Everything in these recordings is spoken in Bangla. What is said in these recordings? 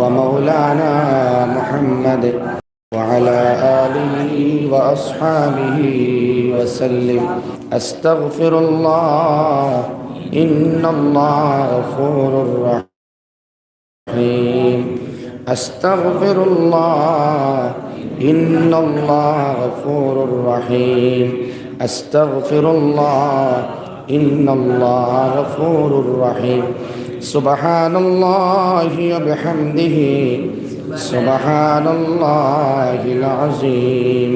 ومولانا محمد وعلى آله وأصحابه وسلم. أستغفر الله. إن الله غفور رحيم. أستغفر الله. إن الله غفور رحيم. أستغفر الله. إن الله غفور رحيم. سبحان الله وبحمده سبحان الله العظيم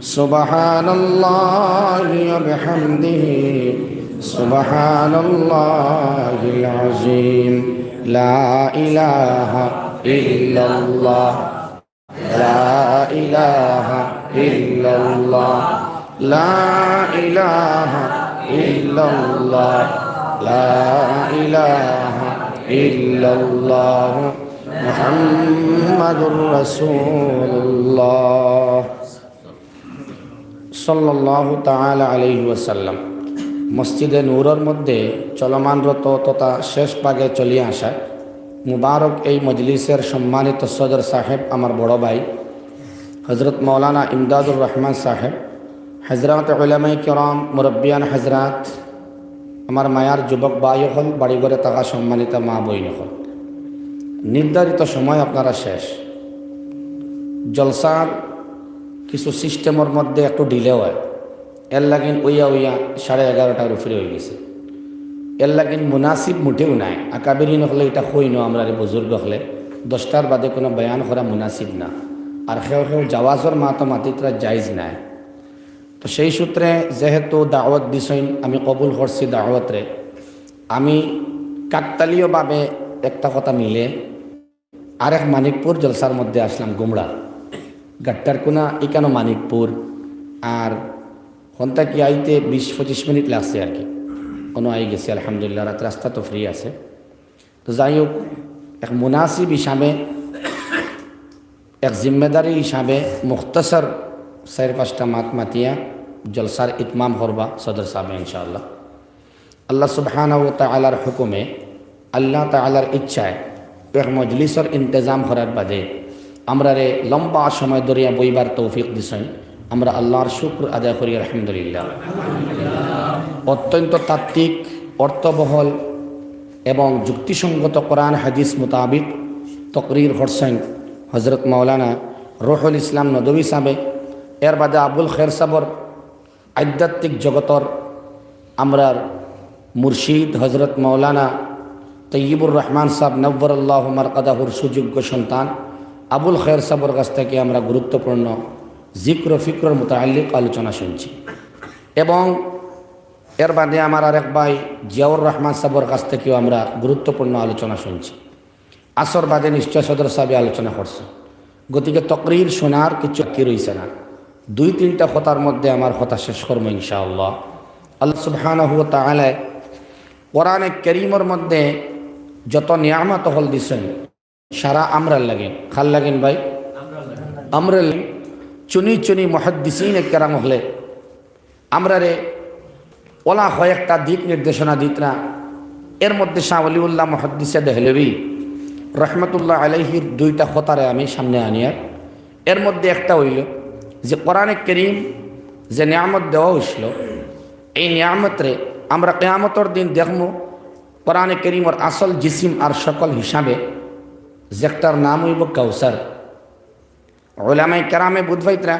سبحان الله وبحمده سبحان الله العظيم لا إله إلا الله لا إله إلا الله لا إله إلا الله لا إله إلا الله محمد رسول الله صلى الله تعالى عليه وسلم মসজিদে নূরের মধ্যে চলমানরত তথা শেষ পাগে চলিয়ে আসা মুবারক এই মজলিসের সম্মানিত সদর সাহেব আমার বড় ভাই হজরত মৌলানা ইমদাদুর রহমান সাহেব হজরত উলামাই করম মুরব্বিয়ান হজরত আমার মায়ার যুবক বাই হল বাড়িঘরে থাকা সম্মানিত মা বই হল। নির্ধারিত সময় আপনারা শেষ। জলসার কিছু সিস্টেমের মধ্যে একটু ডিলে হয়। এর লাগিন ওইয়া ওইয়া সাড়ে এগারোটার উপরে হয়ে গেছে। এর লাগিন মুনাসিব মুঠেও নাই। আকাবেরি নহলে এটা হই ন আমরা বুজুর্গ হলে। দশটার বাদে কোনো বয়ান করা মুনাসিব না। আর সেও সেও জাওয়াজর মাতো মাতিত্রা জায়জ নাই। তো সেই সূত্রে যেহেতু দাওয়াত দিছইন আমি কবুল করছি দাওয়াতরে। আমি কাকতালীয়ভাবে একটা কথা মিলে আরেক মানিকপুর জলসার মধ্যে আসলাম গুমড়া গাট্টার কোনা মানিকপুর। আর হন্তা কি আইতে বিশ পঁচিশ মিনিট লাগছে আর কি। কোনো আই গেছে, আলহামদুলিল্লাহ, রাত রাস্তা তো ফ্রি আছে। তো যাই হোক, এক মুনাসিব হিসাবে, এক জিম্মেদারি হিসাবে মুখতসর চার পাঁচটা মাত মাতিয়া জলসার ইতমাম করবা সদর সাহেব ইনশাআল্লাহ। আল্লাহ সুবহান ও তালার হুকুমে আল্লাহ তালার ইচ্ছায় এক মজলিসর ইন্তজাম করার বাদে আমরা রে লম্বা সময় ধরিয়া বইবার তৌফিক দিছেন। আমরা আল্লাহর শুক্র আদায় করি, আলহামদুলিল্লাহ। অত্যন্ত তাত্ত্বিক অর্থবহল এবং যুক্তিসঙ্গত কোরআন, হাদিস মোতাবিক তকরির হরসেন হজরত মৌলানা রুহুল ইসলাম নদবী সাহেব এর বাদে আবুল খের সাবর, আধ্যাত্মিক জগতর আমরার মুর্শিদ হজরত মৌলানা তৈয়বুর রহমান সাহ নব্বর আল্লাহ মারকাদাহুর সুযোগ্য সন্তান। আবুল খের সাবর কাছ থেকে আমরা গুরুত্বপূর্ণ জিক্র, ফিক্রর মোতাল্লিক আলোচনা শুনছি। এবং এর বাদে আমার আরেক ভাই জিয়াউর রহমান সাবর কাছ থেকেও আমরা গুরুত্বপূর্ণ আলোচনা শুনছি। আসর বাদে নিশ্চয় সদর সাহেব আলোচনা করছে। গতিকে তকরির শোনার কিছু কি রয়েছে না। দুই তিনটা কথার মধ্যে আমার কথা শেষ করব ইনশাআল্লাহ। আল্লাহ সুবহান তালায় কোরআনে করিমর মধ্যে যত নিয়ামত হল দিছেন, সারা আমরার লাগেন খাল লাগেন ভাই? আমরাল চুনি চুনি মহাদ্দিসিন কেরাম হলে আমরা রে ওলা একটা দিক নির্দেশনা দিত না। এর মধ্যে শাহ আলিউল্লাহ মহাদ্দিসা দেহলবি রহমতুল্লাহ আলহির দুইটা খতারে আমি সামনে আনিয়ার এর মধ্যে একটা হইল যে কোরআনে করিম যে নিয়ামত দেওয়া হয়েছিল, এই নিয়ামতরে আমরা কেয়ামতর দিন দেখব কোরআনে করিমর আসল জিসিম আর সকল হিসাবে যেটার নাম হইব কাউসার। ওলামাই কেরামে বুধবাইতরা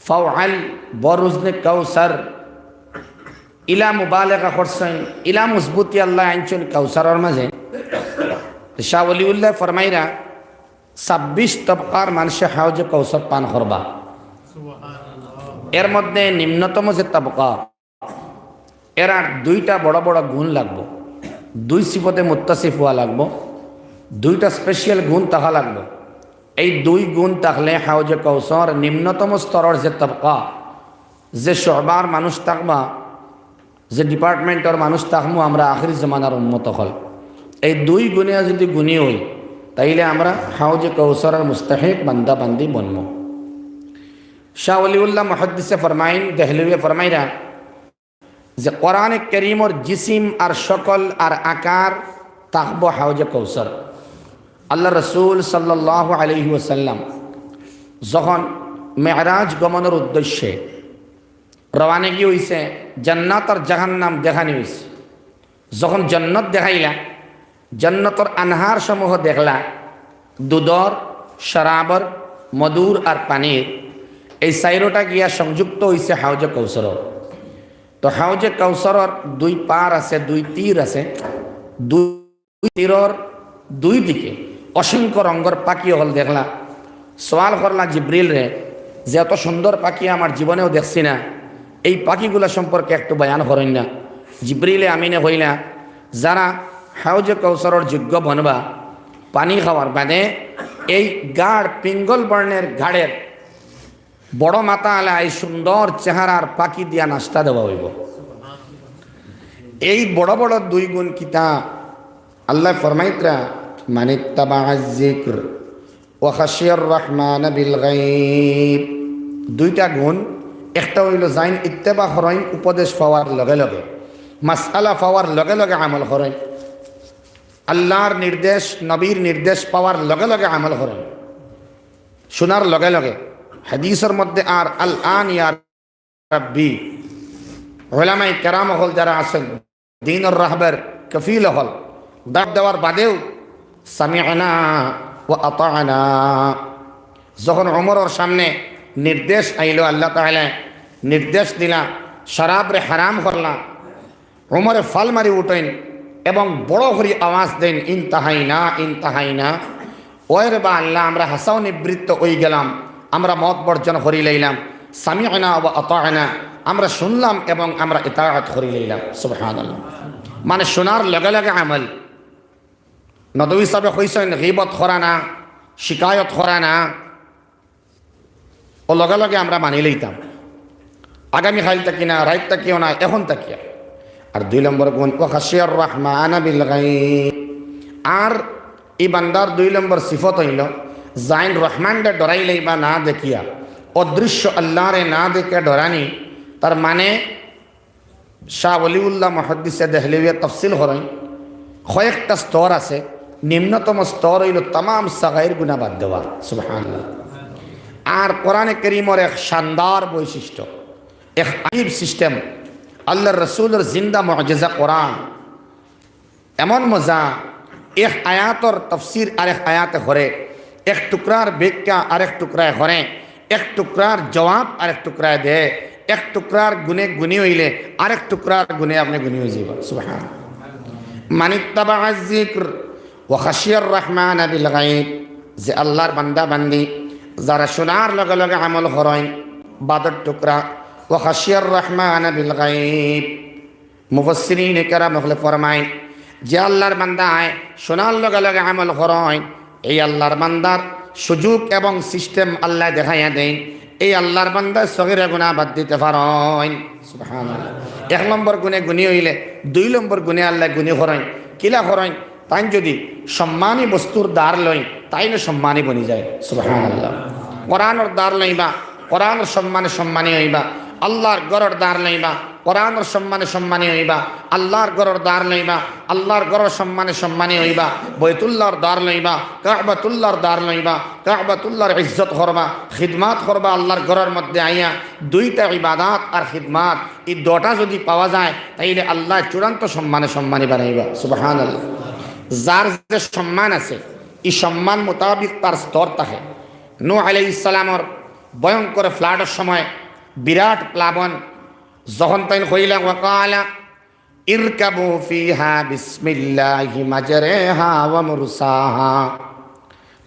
ফাউ আল বরুজনে কাউসার, ইলা মুবালেকা করছেন ইলা মজবুতি আল্লাহ আইনছেন কাউসারের মাঝে। শাহ অলিউল্লাহ ফরমাইরা, ছাব্বিশ তবকার মানুষে হাউজে কৌসর পান করবা। এর মধ্যে নিম্নতম যে তবকা, এর আর দুইটা বড় বড় গুণ লাগবো। দুই সিফতে মুত্তাসিফ হওয়া লাগবো, দুইটা স্পেশাল গুণ তাহা লাগবো। এই দুই গুণ থাকলে হাউজে কৌসর নিম্নতম স্তরের যে তবকা, যে সবার মানুষ থাকবা যে ডিপার্টমেন্টের মানুষ থাকব আমরা আখির জমানার উন্মত হল। এই দুই গুণে যদি গুণী হই, তাইলে আমরা হাউজে কৌসরের মুস্তাহিক বান্দা বান্দি বনব শাহ অলিউল্লাহ মহদ্দিসে ফরমাইন দেহলুয়ে ফরমাইরা যে কোরআনে করিমর জিসিম আর সকল আর আকার তাহব হাউজে কৌসর আল্লাহ রসুল সাল্লাহ আলহি ওসাল্লাম যখন মেহরাজ গমনের উদ্দেশ্যে রওয়ানগি হইছে, জান্নাত আর জাহান্নাম দেখানি হইছে। যখন জন্নত দেখাইলা, জন্নতর আনহার সমূহ দেখলা, দুধর, শরাবর, মধুর আর পানির এই সাইরোটা গিয়া সংযুক্ত হইছে হাউজে কৌসর তো হাউজে কৌসরর দুই পার আছে, দুই তীর আছে। দুই তীরর দুই দিকে অসংখ্য রঙ্গর পাখি হল, দেখলা। সোয়াল করলা জিব্রিল রে যে এত সুন্দর পাখি আমার জীবনেও দেখছি না। এই পাখিগুলো সম্পর্কে একটু বয়ান করেন না। জিব্রিলে আমিনে হইলা যারা হাউজে কৌসরর যোগ্য বনবা, পানি খাওয়ার বাদে এই গাঢ় পিঙ্গল বর্ণের গাঢ়ের বড় মাতা আলা এই সুন্দর চেহারার পাখি দিয়া নাস্তা দেওয়া হইব। এই বড় বড় দুই গুণ কিতা আল্লাহ ফরমাইত্রা খাসিয়র রহমান দুইটা গুণ, একটা হইল জাইন ইত্তেবা হরইন, উপদেশ পাওয়ার লগে লগে। মাসালা পাওয়ার লগে লগে আমল হরইন। আল্লাহর নির্দেশ, নবীর নির্দেশ পাওয়ার লগে লগে আমল করেন শোনার লগে লগে হাদিসের মধ্যে আর আল আন ইয়ার রব্বি। ওলামাই কেরাম হল যারা আছেন, দিনুর রাহবের কফিল হল। ডাক দেওয়ার বাদেও, সামিআনা ও আতানা যখন ওমরের সামনে নির্দেশ আইল, আল্লাহ তাহলে নির্দেশ দিলা, শরাবরে হারাম করলা। ওমরে ফাল মারি উঠেন এবং বড় হরি আওয়াজ দেন ইনতাহাই না ইনতাহাই না ওয়ের বা আল্লাহ, আমরা হাসাও নিবৃত্ত ওই গেলাম। আমরা মত বর্জন করি লইলাম সামি আনা ও আনা আমরা শুনলাম এবং আমরা ইতাহাত করি লইলাম সুবহান মানে শোনার লগে লগে আমল। নদী হিসাবে কইছেন, গিবত করা না, শিকায়ত করা না। ও লগে লগে আমরা মানি লইতাম। আগামী খাইল তাকি না রাইত তাকিও না, এখন তাকিয়া। আর দুই নম্বর গুণ ও খাসিয়ার রহমান আর এই বান্দার দুই নম্বর সিফত হইল জাইন রহমানকে ডরাইলেই বা না দেখিয়া। অদৃশ্য আল্লাহরে না দেখে ডরানি, তার মানে শাহ অলিউল্লাহ মহদ্দিসে দেহলিউয়ে তফসিল হরই। কয়েকটা স্তর আছে, নিম্নতম স্তর হইল তাম সাগাইর গুণা বাদ দেওয়া সুবহান আর কোরআনে করিমর এক শানদার বৈশিষ্ট্য, এক আইব সিস্টেম আল্লাহ রসুলের জিন্দা মজেজা কোরআন। এমন মজা, এক আয়াতর তফসির আরেক আয়াতে হরে। এক টুকরার ব্যাখ্যা আরেক টুকরায় হরে, এক টুকরার জবাব আরেক টুকরায় দে, এক টুকরার গুণে গুণী হইলে আরেক টুকরার গুণে আপনি গুণী হয়ে যাব সুবহান মানিত্তাবা জিক্র ও খাসিয়র রহমান আবিল গাইব যে আল্লাহর বান্দা বান্দি যারা শোনার লগে লগে আমল হরইন বাদর টুকরা ও খাসিয়র রহমান আবিল গাইব মুফসরিন কেরাম হলে ফরমাইন যে আল্লাহর বান্দায় শোনার লগে লগে আমল হরইন এই আল্লাহর বান্দার সুযোগ এবং সিস্টেম আল্লাহ দেখাইয়া দেন। এই আল্লাহর বান্দার সগিরে গুণা বাদ দিতে পারেন। এক নম্বর গুণে গুণী হইলে, দুই নম্বর গুণে আল্লাহ গুণী হরইন কিলা হরইন তাই যদি সম্মানী বস্তুর দ্বার লই তাই না সম্মানী বনি যায়। সুবাহান আল্লাহ কোরআনর দ্বার লইবা, কোরআনের সম্মানে সম্মানী হইবা, আল্লাহর গড়র দ্বার লইবা কোরআনের সম্মানে সম্মানী হইবা, আল্লাহর গড়র দ্বার লইবা, আল্লাহর গড়র সম্মানে সম্মানী হইবা, বৈতুল্লাহর দ্বার লইবা কাহবাতুল্লাহর দ্বার লইবা কাহবাতুল্লাহর ইজ্জত করবা, খিদমাত করবা আল্লাহর গড়ের মধ্যে আইয়া, দুইটা ইবাদাত আর খিদমাত, এই দুটা যদি পাওয়া যায়, তাইলে আল্লাহ চূড়ান্ত সম্মানে সম্মানী বানাইবা সুবাহান আল্লাহ যার যে সম্মান আছে, এই সম্মান মোতাবিক তার স্তর থাকে। নু আলাই ইসলামর ভয়ঙ্কর ফ্লাডের সময় বিরাট প্লাবন যখন তাই কইলা, ওয়াকালা, ইরকাবু ফিহা বিসমিল্লাহি মাজরেহা ওয়া মুরসাহা।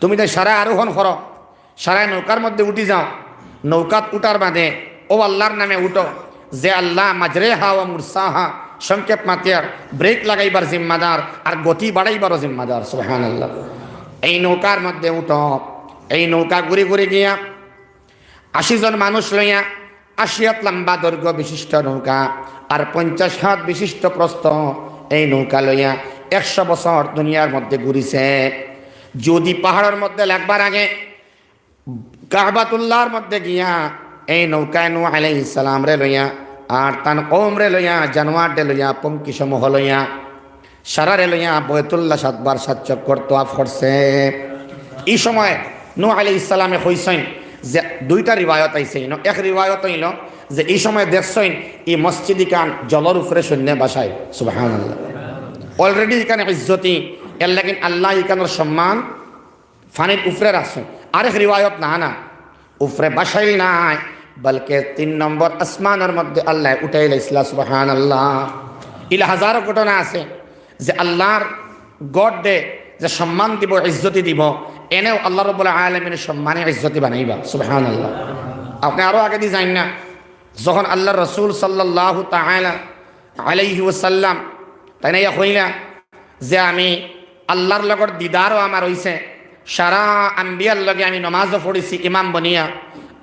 তুমি তাই সারা আরোহণ করো সারা নৌকার মধ্যে উঠি যাও, নৌকাত উঠার বাদে, ও আল্লাহর নামে উঠো, যে আল্লাহ মাজরেহা ওয়া মুরসাহা, সংক্ষেপ মাতিয়ার, ব্রেক লাগাইবার জিম্মাদার আর গতি বাড়াইবারও জিম্মাদার সুহান আল্লাহ এই নৌকার মধ্যে উঠো, এই নৌকা ঘুরে ঘুরে গিয়া আশি জন মানুষ লইয়া আশি হাত লম্বা দৈর্ঘ্য বিশিষ্ট নৌকা আর পঞ্চাশ হাত বিশিষ্ট প্রস্ত এই নৌকা লইয়া একশো বছর দুনিয়ার মধ্যে ঘুরিছে। যদি পাহাড়ের মধ্যে লাগবার আগে কাহবাতুল্লাহর মধ্যে গিয়া এই নৌকায় নু আলাই ইসালাম রে লইয়া আর তান কম রে লইয়া, জানোয়ার ডে লইয়া, পঙ্কি সমূহ লইয়া সারারে লইয়া বয়তুল্লাহ সাতবার সাত চক্কর তোয়াফ করছে। এই সময় নু আলি ইসলামে কইসইন যে দুইটা রিবায়ত আইছে, ইনো এক রিবায়ত হইল যে এই সময় দেখছইন, এই মসজিদ কান জলর উপরে শূন্য বাসায় সুবাহান আল্লাহ অলরেডি এখানে ইজ্জতি, এর লাগিন আল্লাহ এখানের সম্মান ফানির উপরে রাখছেন। আরেক রিবায়ত না না। উপরে বাসাইল নাই, বলকে তিন নম্বর আসমানের মধ্যে আল্লাহ উঠাইল ইসলা সুবাহান আল্লাহ ইলা হাজারো ঘটনা আছে যে আল্লাহর গড ডে যে সম্মান দিব, ইজ্জতি দিব, এনেও আল্লাহ রবুল্লাহ আলমিনের সম্মানে ইজ্জতি বানাইবা সুবাহান আল্লাহ আপনি আরও আগে দিয়ে যান না, যখন আল্লাহ রসুল সাল্লাহ ওসাল্লাম তাই না ইয়া হইলা যে আমি আল্লাহর লগত দিদারও আমার হইছে, সারা আম্বিয়ার লগে আমি নমাজও পড়েছি, ইমাম বনিয়া,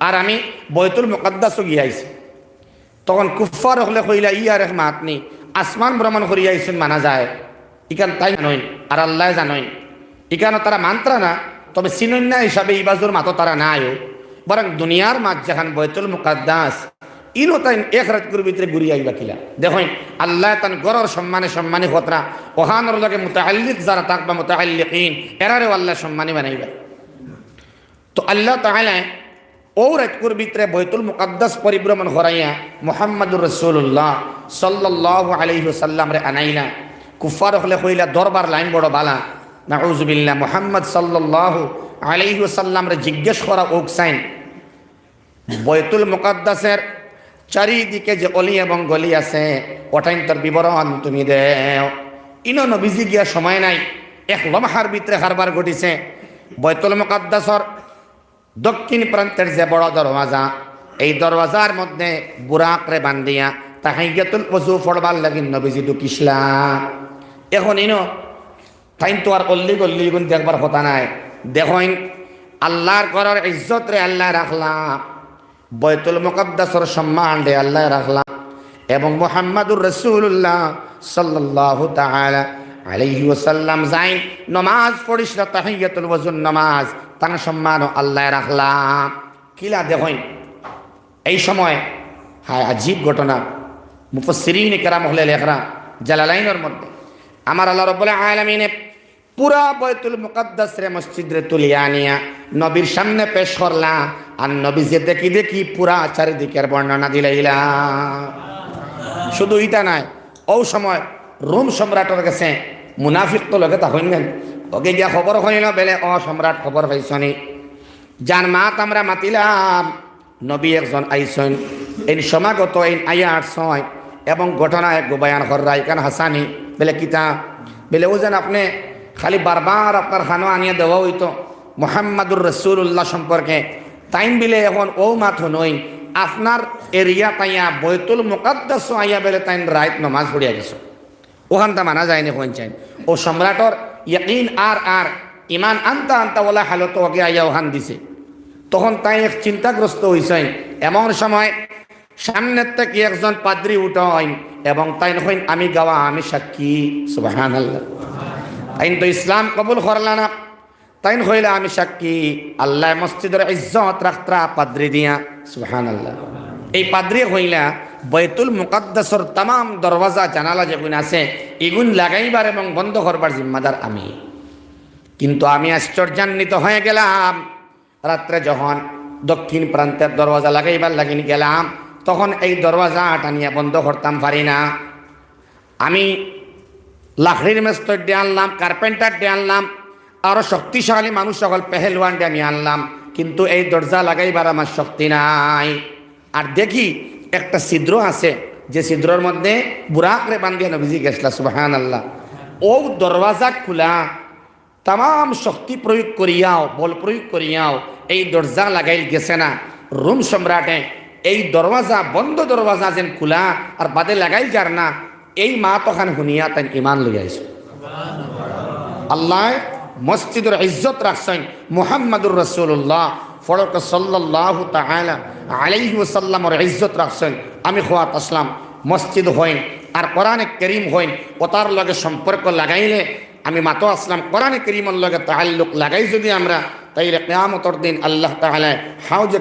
আর আমি বৈতুল মুকদ্দাসও গিয়াইছি। তখন কুফার হলে কইলা ই আর মাতনি আসমান ভ্রমণ করিয়া আইসুন মানা যায়। ইকান তাই জানইন, আর আল্লাহ জানইন। ইকানো তারা মান্ত্রা না, তবে সিনন্যা হিসাবে ইবাজুর মাতো তারা নাইও। বরং দুনিয়ার মাঝ যেখান বৈতুল মুকাদ্দাস, ইনো তাই এক রাতকুর ভিতরে ঘুরি আইবা কিলা। দেখুন আল্লাহ তান গরর সম্মানে সম্মানী হতরা, ওহানোর লগে মুতাআল্লিক যারা থাকবা মুতাআল্লিকিন, এরারেও আল্লাহ সম্মানী বানাইবা। তো আল্লাহ তাহলে ও রাতকুর ভিতরে বৈতুল মুকাদ্দাস পরিভ্রমণ হরাইয়া মোহাম্মদুর রসুল্লাহ সাল্লাহ আলহি সাল্লাম রে আনাইলা। কুফার হলে কইলা দরবার লাইন বড় বালা। নাউজুবিল্লা মোহাম্মদ সাল্লাহ আলহি সাল্লাম রে জিজ্ঞেস করা ওক সাইন। বৈতুল মুকাদ্দাসের চারিদিকে যে অলি এবং গলি আছে ওটাইন তার বিবরণ তুমি দেও। ইনো নবীজি গিয়া সময় নাই, এক লমহার ভিতরে হারবার ঘটিছে। বৈতুল মুকাদ্দাসর দক্ষিণ প্রান্তের যে বড় দরওয়াজা, এই দরওয়াজার মধ্যে বুরাকরে বান্দিয়া তাহাইয়াতুল ওজু ফড়বার লাগিন নবীজি ঢুকিসলা। এখন ইনো, তাইন তো আর অল্লি গল্লি গুণ দেখবার কথা নাই। দেখইন, আল্লাহর ঘরের ইজ্জত রে আল্লাহ রাখলাম বৈতুল মুকদ্দাসর সম্মান রে আল্লাহ রাখলাম এবং মোহাম্মদুর রসুল্লাহ সাল্লাহ তাআলা আলাইহি ওয়াসাল্লাম যাইন নমাজ পড়িস না তাহিয়াতুল ওয়াজুন নমাজ। তার সম্মান আল্লাহ রাখলাম কিলা দেখইন, এই সময়, হায়, আজীব ঘটনা। মুফসিরিন কেরাম হলে লেখরা জালালাইনের মধ্যে। আমার আল্লাহ রব্বুল্লাহ আলমিনে পুরা বৈতুল মুকদ্দাস রে মসজিদ রে তুলিয়া আনিয়া নবীর সামনে পেশ করলা, আর নবী যে দেখি দেখি পুরা চারিদিকের বর্ণনা দিলাইলা। শুধু ইটা নাই, ও সময় রোম সম্রাটের কাছে মুনাফিক তো লগে তা হইলেন। ওকে গিয়া খবর হইল, বেলে অ সম্রাট, খবর পাইছনি? যার মাত আমরা মাতিলাম, নবী একজন আইসন এই সমাগত এই আয়া আটছয় এবং ঘটনা এক গোবায়ান হররা এখান হাসানি? বেলে কিতা বেলে ও যেন আপনি খালি বারবার আপনার খানো আনিয়ে দেওয়া হইতো। মোহাম্মদুর রসুল্লাহ সম্পর্কে। তাইন বিলে, এখন ও মাথ নইন আপনার এরিয়া তাইয়া বৈতুল মুকাদ্দাস আইয়া বেলে তাইন রাইত নমাজ পড়িয়া গেছো। ওখানটা মানা যায়নি হইন চাইন। ও সম্রাটর ইয়াকিন আর আর ইমান আনতা আনতা ওলা হালত ওকে আইয়া ওখান দিছে। তখন তাই এক চিন্তাগ্রস্ত হইছেন। এমন সময় সামনের থেকে একজন পাদ্রি উঠেন এবং তাই হইন, আমি গাওয়া, আমি সাক্ষী। সুবাহান তাইন তো ইসলাম কবুল করলা না। তাইন হইলে, আমি সাক্ষী। আল্লাহ মসজিদের ইজ্জত রাখত্রা পাদ্রি দিয়া সুবাহান আল্লাহ এই পাদ্রি হইলা বৈতুল মুকাদ্দাসর তাম দরওয়াজা, জানালা যেগুন আছে, এগুন লাগাইবার এবং বন্ধ করবার জিম্মাদার আমি। কিন্তু আমি আশ্চর্যান্বিত হয়ে গেলাম। রাত্রে যখন দক্ষিণ প্রান্তের দরওয়াজা লাগাইবার লাগিনি গেলাম তখন এই দরওয়াজা টানিয়া বন্ধ করতাম, পারি না। আমি লাকড়ির মেস্তর দিয়ে আনলাম, কার্পেন্টার দিয়ে আনলাম আরও শক্তিশালী মানুষ সকল পেহেলওয়ান দিয়ে আমি আনলাম, কিন্তু এই দরজা লাগাইবার আমার শক্তি নাই। আর দেখি একটা ছিদ্র আছে, যে ছিদ্রর মধ্যে বুড়াকরে বান্ধিয়া নবীজি গেছলা সুবাহান আল্লাহ ও দরওয়াজা খোলা তাম শক্তি প্রয়োগ করিয়াও, বল প্রয়োগ করিয়াও এই দরজা লাগাইল গেছে না। রুম সম্রাটে এই দরওয়াজা, বন্ধ দরওয়াজা যেন খোলা আর বাদে লাগাই যার না, এই মা তখন শুনিয়া তাই ইমান লই আইস আল্লাহ মসজিদের ইজ্জত রাখছেন মুহাম্মদুর রসুল্লাহ ফরক সাল্লাহ তাহলা আলাইহি ইজ্জত রাখছেন। আমি খোয়াত আসলাম, মসজিদ হইন আর কোরআনে করিম হইন, ও তার লগে সম্পর্ক লাগাইলে আমি মাতো আসলাম। কোরআনে করিমের লগে তাহাল্লুক লাগাই যদি আমরা তাইলে কেয়ামতর দিন আল্লাহ তাহলে হাউজে